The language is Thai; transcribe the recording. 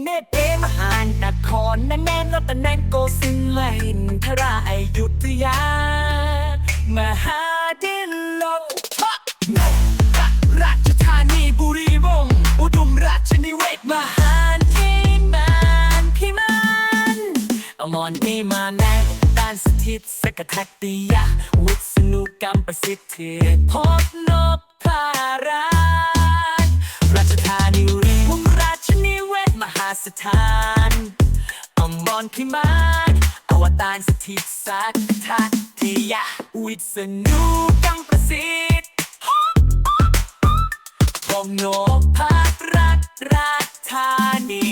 เนตเอมหานนครนันแนนรัตนแนนโกสินละอินทราอยุธยามหาดินลงพะนราชธานีบุรีวงศ์อุดมราชนิเวศมหาพิมานพิมานอมรนิมานแนด้านสถิตสกทัตติยะวิษณุกรรมประสิทธิพบนพ สถานอมบอนพิมานอวตารสถิตสัตทัตติยะวิษณุกังประสิทธิ์พงโนภาครัฐราชธานี